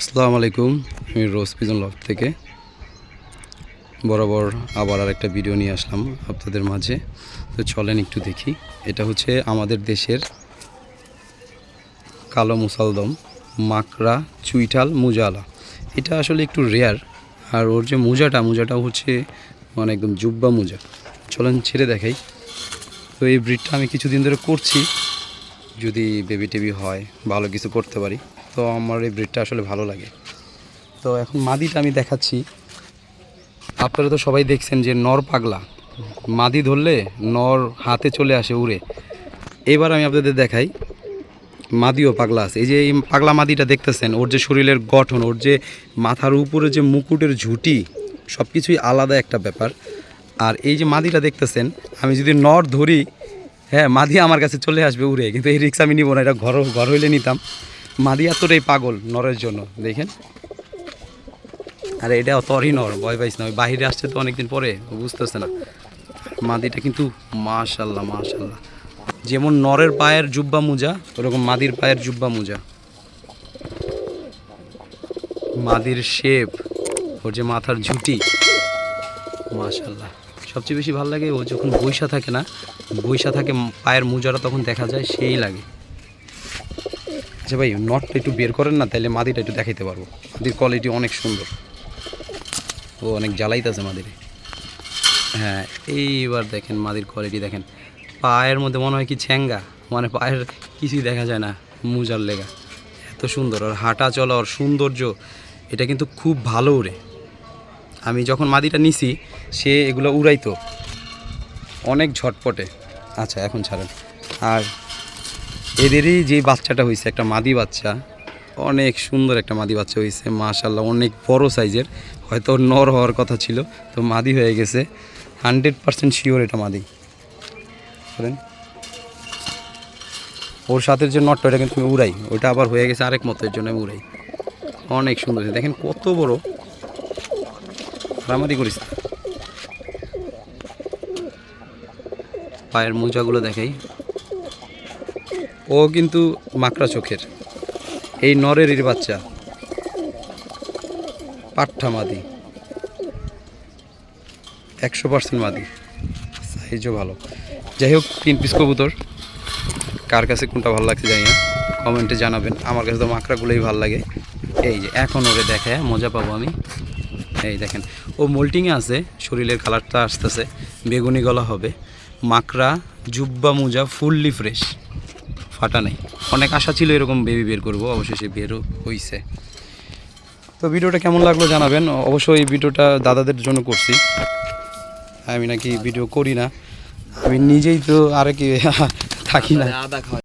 আসসালামু আলাইকুম, আমি রোজ পিজন লফ থেকে। বরাবর আবার আর একটা ভিডিও নিয়ে আসলাম আপনাদের মাঝে। তো চলেন একটু দেখি। এটা হচ্ছে আমাদের দেশের কালো মুসালদম মাকড়া চুইটাল মুজালা। এটা আসলে একটু রেয়ার আর ওর যে মোজাটা মোজাটা হচ্ছে মানে একদম জুব্বা মোজা। চলেন ছেড়ে দেখাই। তো এই ব্রিডটা আমি কিছুদিন ধরে করছি। যদি বেবি টেবি হয়, ভালো কিছু করতে পারি। তো আমার এই ব্রিডটা আসলে ভালো লাগে। তো এখন মাদিটা আমি দেখাচ্ছি। আপনারা তো সবাই দেখছেন যে নর পাগলা। মাদি ধরলে নর হাতে চলে আসে উড়ে। এবার আমি আপনাদের দেখাই, মাদিও পাগলা আছে। এই যে এই পাগলা মাদিটা দেখতেছেন, ওর যে শরীরের গঠন, ওর যে মাথার উপরে যে মুকুটের ঝুঁটি সব কিছুই আলাদা একটা ব্যাপার। আর এই যে মাদিটা দেখতেছেন, আমি যদি নর ধরি হ্যাঁ মাদি আমার কাছে চলে আসবে উড়ে, কিন্তু এই রিক্সা আমি নিব না, এটা ঘর ঘর হইলে নিতাম। মাদি এতটাই পাগল, নরের জন্য, দেখেন। আরে, এটা তরই নর ভয় পাইস না, ওই বাহিরে আসছে তো অনেকদিন পরে বুঝতেছে না। মাদিটা কিন্তু মাশাল্লাহ মাশাল্লাহ। যেমন নরের পায়ের জুব্বা মোজা, ওরকম মাদির পায়ের জুব্বা মোজা। মাদির শেপ, ওর যে মাথার ঝুঁটি, মাশাল্লাহ। সবচেয়ে বেশি ভালো লাগে ও যখন বৈশা থাকে না, বৈশা থাকে পায়ের মোজাটা তখন দেখা যায় সেই লাগে। আচ্ছা ভাই নটটা একটু বের করেন না তাহলে মাদিটা একটু দেখাইতে পারব। মাদির কোয়ালিটি অনেক সুন্দর। ও অনেক জ্বালাইতেছে মাদিরে। হ্যাঁ এইবার দেখেন মাদির কোয়ালিটি দেখেন। পায়ের মধ্যে মনে হয় কি ছ্যাঙ্গা মানে পায়ের কিছুই দেখা যায় না, মুজার লেগা। এত সুন্দর আর হাঁটা চলা, ওর সৌন্দর্য, এটা কিন্তু খুব ভালো উড়ে আমি যখন মাদিটা নিছি, সে এগুলো উড়াইতো। অনেক ঝটপটে। আচ্ছা এখন ছাড়েন। আর এদেরই যে বাচ্চাটা হয়েছে একটা মাদি বাচ্চা, অনেক সুন্দর একটা মাদি বাচ্চা হয়েছে মাশাল্লাহ অনেক বড় সাইজের, হয়তো নর হওয়ার কথা ছিল, তো মাদি হয়ে গেছে, হান্ড্রেড পার্সেন্ট শিওর এটা মাদি। করেন ওর সাথে যে নটটা, ওটা কিন্তু উড়াই, ওটা আবার হয়ে গেছে আরেক মতো, এর জন্য আমি উড়াই। অনেক সুন্দর দেখেন কত বড়। রামাদি করিস পায়ের মোজাগুলো দেখাই। ও কিন্তু মাকড়া চোখের। এই নরেরই বাচ্চা। পাঠা মাদি। একশো পার্সেন্ট মাদি। সাইজও ভালো। যাই হোক, তিন পিস কবুতর। কার কাছে কোনটা ভালো লাগছে জানি না। কমেন্টে জানাবেন। আমার কাছে তো মাকড়াগুলোই ভালো লাগে। এই যে, এখন ওরে দেখায় মজা পাবো আমি। এই দেখেন, ও মোল্টিংয়ে আছে। শরীরের কালারটা আসতেছে। বেগুনি গলা হবে। মাকড়া, জুব্বা মোজা, ফুললি ফ্রেশ ফাটা নাই। অনেক আশা ছিল এরকম বেবি বের করব, অবশেষে বেরও হয়েছে তো ভিডিওটা কেমন লাগল জানাবেন। অবশ্যই ভিডিওটা দাদাদের জন্য করছি। আমি নাকি ভিডিও করি না। আমি নিজেই তো আর কি থাকি না।